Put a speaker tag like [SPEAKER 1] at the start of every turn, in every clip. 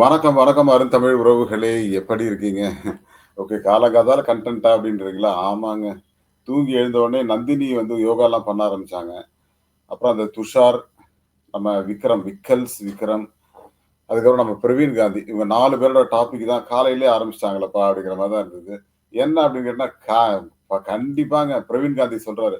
[SPEAKER 1] வணக்கம், வணக்கம் அருந்தமிழ் உறவுகளே! எப்படி இருக்கீங்க? ஓகே. காலங்காதால கன்டென்ட்டா அப்படின்றீங்களா? ஆமாங்க. தூங்கி எழுந்த உடனே நந்தினி வந்து யோகாலாம் பண்ண ஆரம்பிச்சாங்க. அப்புறம் அந்த துஷார், நம்ம விக்ரம், விக்கல்ஸ் விக்ரம், அதுக்கப்புறம் நம்ம பிரவீன் காந்தி. இவங்க நாலு பேரோட டாபிக் தான் காலையிலேயே ஆரம்பிச்சிட்டாங்களப்பா அப்படிங்கிற மாதிரி தான் இருந்தது. என்ன அப்படின்னு கேட்டால் கா ப கண்டிப்பாங்க பிரவீன் காந்தி சொல்றாரு.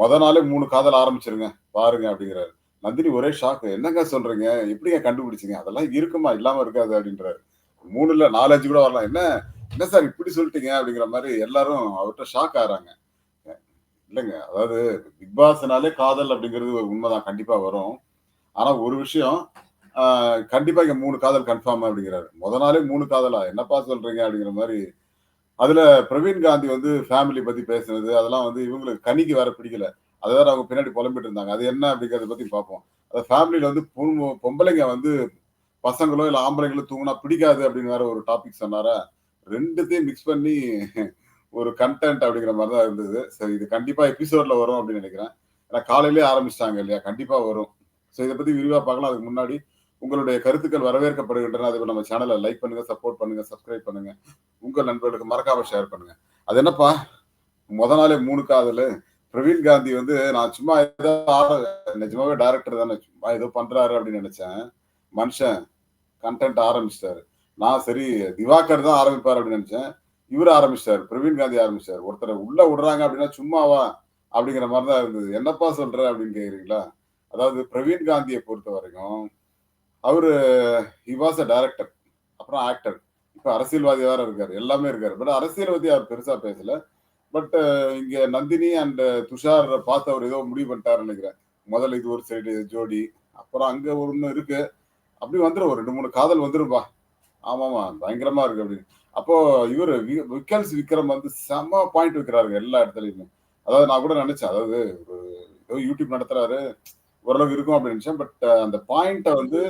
[SPEAKER 1] மொதல் நாளே மூணு காதல் ஆரம்பிச்சிருங்க பாருங்க" அப்படிங்கிறாரு. நந்தினி ஒரே ஷாக்கு. "என்னங்க சொல்றீங்க? எப்படிங்க கண்டுபிடிச்சீங்க? அதெல்லாம் இருக்குமா? இல்லாம இருக்காது" அப்படின்றாரு. மூணு இல்ல 4, 5 கூட வரலாம். "என்ன என்ன சார் இப்படி சொல்லிட்டீங்க?" அப்படிங்கிற மாதிரி எல்லாரும் அவர்கிட்ட ஷாக் ஆறாங்க இல்லைங்க அதாவது பிக் பாஸ்னாலே காதல் அப்படிங்கிறது ஒரு உண்மதான். கண்டிப்பா வரும். ஆனா ஒரு விஷயம், கண்டிப்பா இங்க மூணு காதல் கன்ஃபார்ம் அப்படிங்கிறாரு. முத நாளே மூணு காதலா? என்னப்பா சொல்றீங்க?" அப்படிங்கிற மாதிரி அதுல பிரவீன் காந்தி வந்து ஃபேமிலி பத்தி பேசுனது, அதெல்லாம் வந்து இவங்களுக்கு கனிக்கு வேற பிடிக்கல. அத வேற அவங்க பின்னாடி புலம்பிட்டு இருந்தாங்க. அது என்ன அப்படிங்கிறத பத்தி பார்ப்போம். அது ஃபேமிலியில வந்து பொம்பளைங்க வந்து பசங்களோ, இல்ல ஆம்பளைங்களோ தூங்கினா பிடிக்காது அப்படின்னு வேற ஒரு டாபிக் சொன்னாரா, ரெண்டுத்தையும் மிக்ஸ் பண்ணி ஒரு கன்டென்ட் அப்படிங்கிற மாதிரி தான் இருந்தது. சரி இது கண்டிப்பா எபிசோட்ல வரும் அப்படின்னு நினைக்கிறேன் ஏன்னா காலையிலேயே ஆரம்பிச்சிட்டாங்க இல்லையா? கண்டிப்பா வரும். ஸோ இதை பத்தி விரிவா பார்க்கலாம். அதுக்கு முன்னாடி உங்களுடைய கருத்துக்கள் வரவேற்கப்படுகின்றன. அதுக்கு நம்ம சேனலை லைக் பண்ணுங்க, சப்போர்ட் பண்ணுங்க, சப்ஸ்கிரைப் பண்ணுங்க. உங்க நண்பர்களுக்கு மறக்காம ஷேர் பண்ணுங்க. அது என்னப்பா? முத நாளே மூணு காதலு. பிரவீன் காந்தி வந்து நான் சும்மா ஏதோ நிஜமாவே டைரக்டர் தானே. சும்மா ஏதோ பண்றாரு அப்படின்னு நினைச்சேன் மனுஷன் கன்டென்ட் ஆரம்பிச்சிட்டாரு நான் சரி திவாகர் தான் ஆரம்பிப்பார் அப்படின்னு நினைச்சேன் இவரு ஆரம்பிச்சிட்டார் பிரவீன் காந்தி ஆரம்பிச்சார் ஒருத்தர் உள்ள விடுறாங்க அப்படின்னா சும்மாவா? அப்படிங்கிற மாதிரி தான் இருந்தது. "என்னப்பா சொல்ற?" அப்படின்னு கேக்குறீங்களா அதாவது பிரவீன் காந்தியை பொறுத்த வரைக்கும் அவரு ஹி வாஸ் அ டைரக்டர். அப்புறம் ஆக்டர். இப்ப அரசியல்வாதி வேற இருக்காரு. எல்லாமே இருக்காரு. பட் அரசியல்வாதி பத்தி அவர் பெருசா பேசல. பட் uh, இங்க நந்தினி அண்ட் uh, துஷார் பார்த்து அவர் ஏதோ முடிவு பண்ணிட்டாருன்னு நினைக்கிறேன் முதல்ல இது ஒரு சைடு ஜோடி. அப்புறம் அங்க ஒண்ணு இருக்கு. அப்படி வந்துரும். ஒரு 2, 3 காதல் வந்துரும்பா. ஆமாமா. பயங்கரமா இருக்கு அப்படின்னு. அப்போ இவர் வி விக்கல்ஸ் விக்ரம் வந்து செம பாயிண்ட் வைக்கிறாருங்க எல்லா இடத்துலயுமே. அதாவது நான் கூட நினைச்சேன் அதாவது ஒரு ஏதோ யூடியூப் நடத்துறாரு. ஓரளவுக்கு இருக்கும் அப்படின்னு நினைச்சேன் பட் uh, அந்த பாயிண்ட்டை வந்து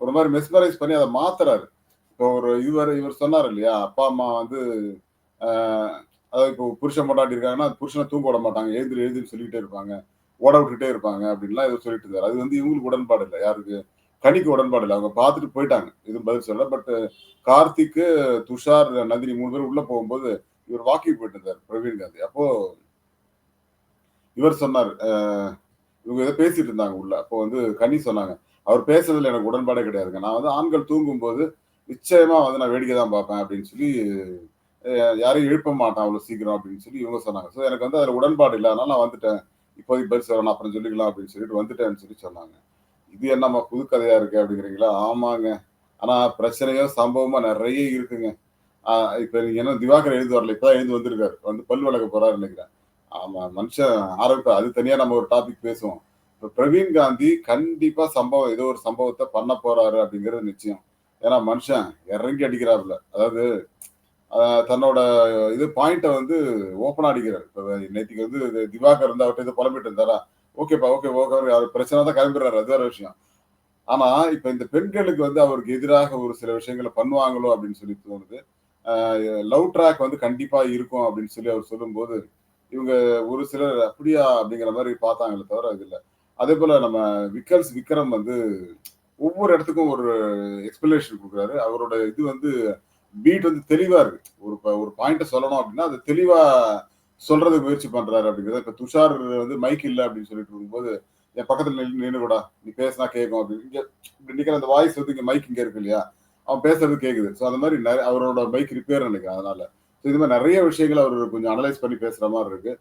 [SPEAKER 1] ஒரு மாதிரி மெஸ்மரைஸ் பண்ணி அதை மாத்துறாரு. இப்போ ஒரு இவர் இவர் சொன்னார் இல்லையா? அப்பா, அம்மா வந்து அதாவது இப்போ புருஷன் பொண்டாட்டி இருக்காங்கன்னா, புருஷனை தூங்க விட மாட்டாங்க. எழுதி எழுந்திருன்னு சொல்லிக்கிட்டே இருப்பாங்க. ஓட விட்டுட்டே இருப்பாங்க அப்படின்லாம் ஏதோ சொல்லிட்டு இருந்தார் அது வந்து இவங்களுக்கு உடன்பாடு இல்லை யாருக்கு? கனிக்கு உடன்பாடு இல்லை அவங்க பார்த்துட்டு போயிட்டாங்க. எதுவும் பதில் சொல்லலை பட் கார்த்திக்கு, துஷார், நந்தினி மூணு பேர் உள்ள போகும்போது, இவர் வாக்கிங் போயிட்டு இருந்தார் பிரவீன் காந்தி. அப்போ இவர் சொன்னார் இவங்க ஏதோ பேசிட்டு இருந்தாங்க உள்ள. அப்போ வந்து கனி சொன்னாங்க. அவர் பேசுறதுல எனக்கு உடன்பாடே கிடையாதுங்க. நான் வந்து ஆண்கள் தூங்கும்போது நிச்சயமா வந்து நான் வேடிக்கை தான் பார்ப்பேன் அப்படின்னு சொல்லி, யாரையும் எழுப்ப மாட்டான் அவ்வளோ சீக்கிரம் அப்படின்னு சொல்லி இவங்க சொன்னாங்க. ஸோ எனக்கு வந்து அதில் உடன்பாடு இல்லை அதனால நான் வந்துட்டேன். இப்போதைக்கு பதில் வரணும் அப்புறம் சொல்லிக்கலாம் அப்படின்னு சொல்லிட்டு வந்துட்டேன்னு சொல்லி சொன்னாங்க. இது என்னம்மா புது கதையாக இருக்கு அப்படிங்கிறீங்களா? ஆமாங்க. ஆனா பிரச்சனையோ, சம்பவமோ நிறைய இருக்குங்க. இப்போ நீங்கள் நீங்க என்ன திவாகர் எழுந்து வரல. இப்போ தான் எழுந்து வந்திருக்காரு. வந்து பல் விளக்க போறாருன்னு நினைக்கிறேன் ஆமா. மனுஷன் ஆரோக்கியம் அது தனியா நம்ம ஒரு டாபிக் பேசுவோம். இப்போ பிரவீன் காந்தி கண்டிப்பா சம்பவம் ஏதோ ஒரு சம்பவத்தை பண்ண போறாரு அப்படிங்கிறது நிச்சயம். ஏன்னா மனுஷன் இறங்கி அடிக்கிறாப்புல. அதாவது தன்னோட இது பாயிண்ட்டை வந்து ஓப்பன் அடிக்கிறார் இப்போ நேத்திக்கு வந்து திவாகர் வந்து அவர்கிட்ட ஏதோ புலம்பிட்டு இருந்தாரா? ஓகேப்பா, ஓகே, ஓகே. அவர் பிரச்சனை தான் கிளம்பிடுறாரு அது வேற விஷயம். ஆனா, இப்ப இந்த பெண்களுக்கு வந்து அவருக்கு எதிராக ஒரு சில விஷயங்கள பண்ணுவாங்களோ அப்படின்னு சொல்லி தோணுது. லவ் ட்ராக் வந்து கண்டிப்பா இருக்கும் அப்படின்னு சொல்லி அவர் சொல்லும்போது, இவங்க ஒரு சிலர் அப்படியா அப்படிங்கிற மாதிரி பார்த்தாங்களே தவிர அது இல்லை அதே போல நம்ம விக்கல்ஸ் விக்ரம் வந்து ஒவ்வொரு இடத்துக்கும் ஒரு எக்ஸ்பிளேஷன் கொடுக்குறாரு அவரோட இது வந்து பீட் வந்து தெளிவா இருக்கு. ஒரு ஒரு பாயிண்ட சொல்லணும் அப்படின்னா, அது தெளிவா சொல்றதுக்கு முயற்சி பண்றாரு அப்படிங்கிறத இப்ப துஷார் வந்து மைக் இல்ல அப்படின்னு சொல்லிட்டு இருக்கும்போது, என் பக்கத்துல நின்று கூட நீ பேசினா கேட்கும் அப்படின்னு. இங்க இப்படி நிக்கிற அந்த வாய்ஸ் வந்து இங்க மைக் இங்க இருக்கு இல்லையா? அவன் பேசுறது கேட்குது. ஸோ அந்த மாதிரி நிறைய அவரோட மைக் ரிப்பேர் நினைக்கிறேன் அதனால. ஸோ இது மாதிரி நிறைய விஷயங்கள் அவர் கொஞ்சம் அனலைஸ் பண்ணி பேசுற மாதிரி இருக்கு.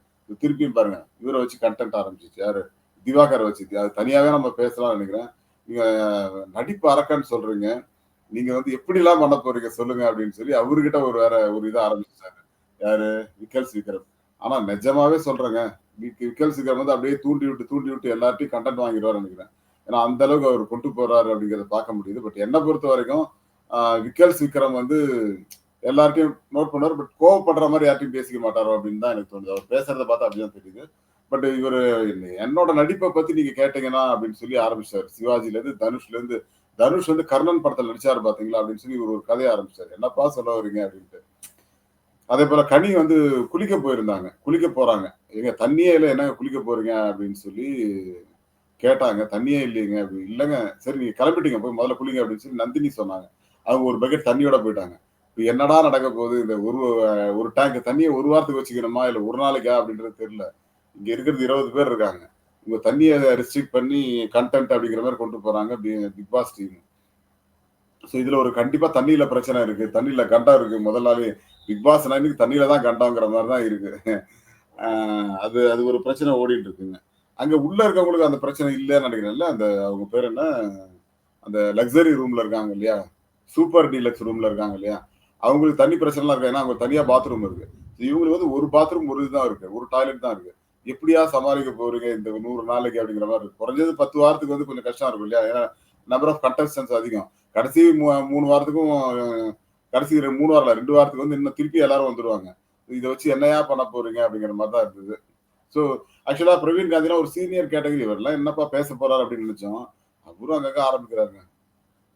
[SPEAKER 1] திருப்பியும் பாருங்க. இவரை வச்சு கன்டென்ட் ஆரம்பிச்சிச்சு யாரு? திவாகரை வச்சு. அது தனியாவே நம்ம பேசலாம்னு நினைக்கிறேன் நீங்க நடிப்பு அரக்கன்னு சொல்றீங்க. நீங்க வந்து எப்படிலாம் பண்ண போறீங்க சொல்லுங்க அப்படின்னு சொல்லி அவர்கிட்ட ஒரு வேற ஒரு இதை ஆரம்பிச்சிட்டாரு யாரு? விக்கல் சீக்கிரம் ஆனா நிஜமாவே சொல்றேங்க. விக்கல் சீக்கிரம் வந்து அப்படியே தூண்டி விட்டு, தூண்டி விட்டு எல்லார்ட்டையும் கண்டென்ட் வாங்கிடுவார் நினைக்கிறேன் ஏன்னா அந்த அளவுக்கு அவர் கொண்டு போறாரு அப்படிங்கிறத பார்க்க முடியுது. பட் என்ன பொறுத்த வரைக்கும் விக்கல் சீக்கிரம் வந்து எல்லார்ட்டையும் நோட் பண்ணுவார் பட் கோவப்படுற மாதிரி யார்ட்டையும் பேசிக்க மாட்டாரோ அப்படின்னு தான் எனக்கு தோணுது. அவர் பேசுறத பார்த்தா அப்படிதான் தெரியுது. பட் இவர் என்னோட நடிப்பை பத்தி நீங்க கேட்டீங்கன்னா அப்படின்னு சொல்லி ஆரம்பிச்சாரு. சிவாஜிலேருந்து, தனுஷ்லேருந்து. தனுஷ் வந்து கர்ணன் படத்தில் நடிச்சாரு பார்த்தீங்களா? அப்படின்னு சொல்லி இவரு ஒரு கதையை ஆரம்பிச்சாரு. என்னப்பா சொல்ல வர்றீங்க அப்படின்ட்டு. அதே போல கனி வந்து குளிக்க போயிருந்தாங்க. குளிக்க போறாங்க. எங்க தண்ணியே இல்லை என்னங்க குளிக்க போறீங்க அப்படின்னு சொல்லி கேட்டாங்க. "தண்ணியே இல்லைங்க அப்படி இல்லைங்க சரி நீங்க கிளம்பிட்டீங்க. போய் முதல்ல குளிங்க" அப்படின்னு சொல்லி நந்தினி சொன்னாங்க. அவங்க ஒரு பக்கெட் தண்ணியோட போயிட்டாங்க. இப்போ என்னடா நடக்க போகுது? இந்த ஒரு ஒரு டேங்க் தண்ணியை ஒரு வாரத்துக்கு வச்சுக்கணுமா? இல்லை ஒரு நாளைக்கா? அப்படின்றது தெரியல. இங்க இருக்கிறது 20 பேர் இருக்காங்க. உங்க தண்ணியை ரெஸ்ட்ரிக்ட் பண்ணி கன்டென்ட் அப்படிங்கிற மாதிரி கொண்டு போறாங்க B big boss team. So இதுல ஒரு கண்டிப்பா தண்ணியில பிரச்சனை இருக்கு. தண்ணியில கண்டம் இருக்கு. முதல் நாளே பிக் பாஸ் 9க்கு தண்ணியில தான் கண்டம்ங்கிற மாதிரி தான் இருக்கு. அது அது ஒரு பிரச்சனை ஓடிட்டு இருக்குங்க. அங்க உள்ள இருக்கவங்களுக்கு அந்த பிரச்சனை இல்லைன்னு நினைக்கிறேன்ல அந்த அவங்க பேர் என்ன? அந்த லக்ஸரி ரூம்ல இருக்காங்க இல்லையா? சூப்பர் டீலக்ஸ் ரூம்ல இருக்காங்க இல்லையா? அவங்களுக்கு தண்ணி பிரச்சனைலாம் இருக்கு ஏன்னா அவங்க தனியா பாத்ரூம் இருக்கு. இவங்களுக்கு வந்து ஒரு பாத்ரூம் ஒரு இதுதான் இருக்கு. ஒரு டாய்லெட் தான் இருக்கு. எப்படியா சமாளிக்க போறீங்க இந்த நூறு நாளைக்கு அப்படிங்கிற மாதிரி குறைஞ்சது 10 வாரத்துக்கு வந்து கொஞ்சம் கஷ்டம் இருக்கும் இல்லையா? ஏன்னா நம்பர் ஆஃப் கண்டஸ்டன்ஸ் அதிகம். கடைசி மூ 3 வாரத்துக்கும் கடைசி மூணு வாரம் ரெண்டு வாரத்துக்கு வந்து இன்னும் திருப்பி எல்லாரும் வந்துருவாங்க. இதை வச்சு என்னையா பண்ண போறீங்க? அப்படிங்கிற மாதிரி தான் இருந்தது. ஸோ ஆக்சுவலா பிரவீன் காந்தினா ஒரு சீனியர் கேட்டகரி வரலாம் என்னப்பா பேச போறாரு அப்படின்னு நினைச்சோம் அவரும் அங்கங்க ஆரம்பிக்கிறாருங்க.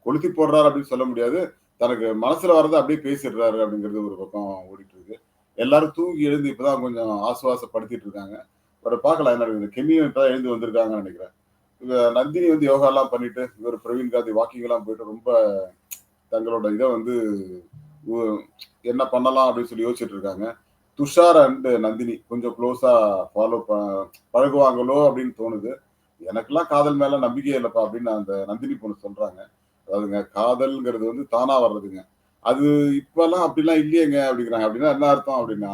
[SPEAKER 1] கொளுத்தி போடுறாரு அப்படின்னு சொல்ல முடியாது. தனக்கு மனசுல வர்றதை அப்படியே பேசிடுறாரு அப்படிங்கிறது ஒரு பக்கம் ஓடிட்டு இருக்கு. எல்லாரும் தூங்கி எழுந்து இப்பதான் கொஞ்சம் ஆசுவாசப்படுத்திட்டு இருக்காங்க. அவரை பார்க்கலாம் என்ன நடக்குது. கெமியும் இப்பதான் எழுந்து வந்திருக்காங்கன்னு நினைக்கிறேன் நந்தினி வந்து யோகாலாம் பண்ணிட்டு, இவர் பிரவீன் காந்தி வாக்கிங் எல்லாம் போயிட்டு ரொம்ப தங்களோட இதை வந்து என்ன பண்ணலாம் அப்படின்னு சொல்லி யோசிச்சுட்டு இருக்காங்க. துஷார் அண்ட் நந்தினி கொஞ்சம் க்ளோஸா ஃபாலோ பழகுவாங்களோ அப்படின்னு தோணுது. எனக்கெல்லாம் காதல் மேல நம்பிக்கை இல்லைப்பா அப்படின்னு அந்த நந்தினி பொண்ணு சொல்றாங்க. அதாவதுங்க காதல்ங்கிறது வந்து தானா வர்றதுங்க. அது இப்பெல்லாம் அப்படிலாம் இல்லையேங்க அப்படிங்கிறாங்க. அப்படின்னா என்ன அர்த்தம் அப்படின்னா,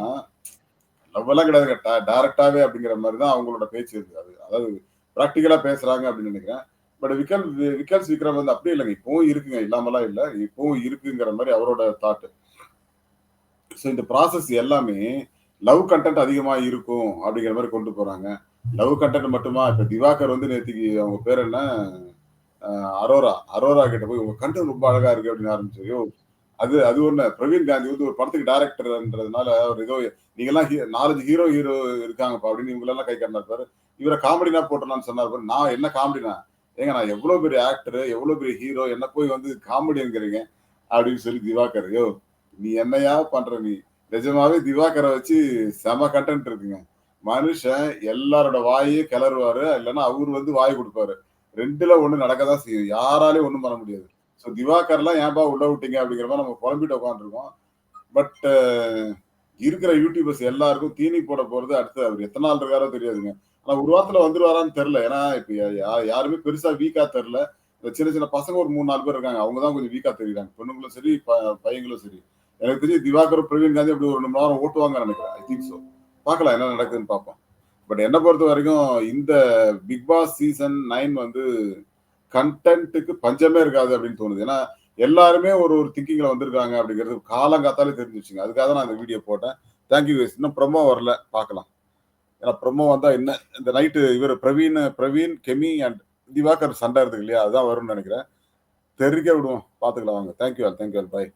[SPEAKER 1] லவ் எல்லாம் கிடையாது டேரக்டாவே அப்படிங்கிற மாதிரி தான் அவங்களோட பேச்சு இருக்கு. அது அதாவது ப்ராக்டிக்கலா பேசுறாங்க அப்படின்னு நினைக்கிறேன் பட் விக்கல் விக்கல் விக்ரம் வந்து அப்படியே இல்லங்க. இப்பவும் இருக்குங்க. இல்லாமலாம் இல்ல. இப்பவும் இருக்குங்கிற மாதிரி அவரோட தாட். ஸோ இந்த ப்ராசஸ் எல்லாமே லவ் கண்டென்ட் அதிகமா இருக்கும் அப்படிங்கிற மாதிரி கொண்டு போறாங்க. லவ் கண்டென்ட் மட்டுமா? இப்ப திவாகர் வந்து நேத்திக்கு அவங்க பேர் என்ன? அரோரா. அரோரா கிட்ட போய் உங்க கண்டென்ட் ரொம்ப அழகா இருக்கு அப்படின்னு ஆரம்பிச்சு. அது அது ஒண்ணு. பிரவீன் காந்தி வந்து ஒரு படத்துக்கு டேரக்டர்ன்றதுனால அவர் ஏதோ நீங்கள்லாம் ஹீ 4, 5 ஹீரோ ஹீரோ இருக்காங்கப்பா அப்படின்னு இவங்களெல்லாம் கை காட்டினாரு பாரு. இவர காமெடினா போட்டுடலாம்னு சொன்னார் பாரு. நான் என்ன காமெடினா? ஏங்க நான் எவ்வளோ பெரிய ஆக்டர், எவ்வளோ பெரிய ஹீரோ என்ன போய் வந்து காமெடிங்கிறீங்க அப்படின்னு சொல்லி திவாகர். யோ நீ என்னையா பண்ற நீ? நிஜமாவே திவாகரை வச்சு செம கண்டென்ட் இருக்குங்க. மனுஷன் எல்லாரோட வாயையும் கிளறுவாரு. இல்லைன்னா அவர் வந்து வாய் கொடுப்பாரு ரெண்டுல ஒன்று நடக்க தான் செய்யும். யாராலையும் ஒண்ணும் பண்ண முடியாது. ஸோ திவாகர்லாம் ஏன்பா உள்ள விட்டீங்க அப்படிங்கிற மாதிரி நம்ம புலம்பிட்டு உட்காந்துருக்கோம் பட் இருக்கிற யூடியூபர்ஸ் எல்லாருக்கும் தீனி போட போறது அடுத்து அவர் எத்தனை நாள் இருக்காரோ தெரியாதுங்க. ஆனா ஒரு வாரத்துல வந்துருவாரான்னு தெரியல. ஏன்னா இப்ப யா யாருமே பெருசா வீக்கா தெரியல. சின்ன சின்ன பசங்க ஒரு 3, 4 பேர் இருக்காங்க. அவங்க தான் கொஞ்சம் வீக்கா தெரியுறாங்க. பொண்ணுங்களும் சரி, பையங்களும் சரி. எனக்கு தெரிஞ்சு திவாகர் பிரவீன் காந்தி அப்படி ஒரு மணி நேரம் ஓட்டுவாங்க நினைக்கிறேன் ஐ திங்க் சோ. பார்க்கலாம் என்ன நடக்குதுன்னு பார்ப்போம். பட் என்ன பொறுத்தவரைக்கும் இந்த பிக் பாஸ் சீசன் நைன் வந்து கண்டென்ட்டுக்கு பஞ்சமே இருக்காது அப்படின்னு தோணுது. ஏன்னா எல்லாருமே ஒரு ஒரு திங்கிங்ல வந்திருக்காங்க அப்படிங்கிறது காலங்காத்தாலே தெரிஞ்சுச்சுங்க. அதுக்காக தான் நான் அந்த வீடியோ போட்டேன். Thank you guys. இன்னும் ப்ரோமோ வரல. பார்க்கலாம். ஏன்னா ப்ரொமோ வந்தால் என்ன இந்த நைட்டு இவர் பிரவீன் பிரவீன், கெமி அண்ட் திவாகர் சண்டை இருக்குது இல்லையா? அதுதான் வரும்னு நினைக்கிறேன் தெரிவிக்க விடுவோம். பார்த்துக்கலாம் வாங்க. Thank you all. Thank you all. Bye.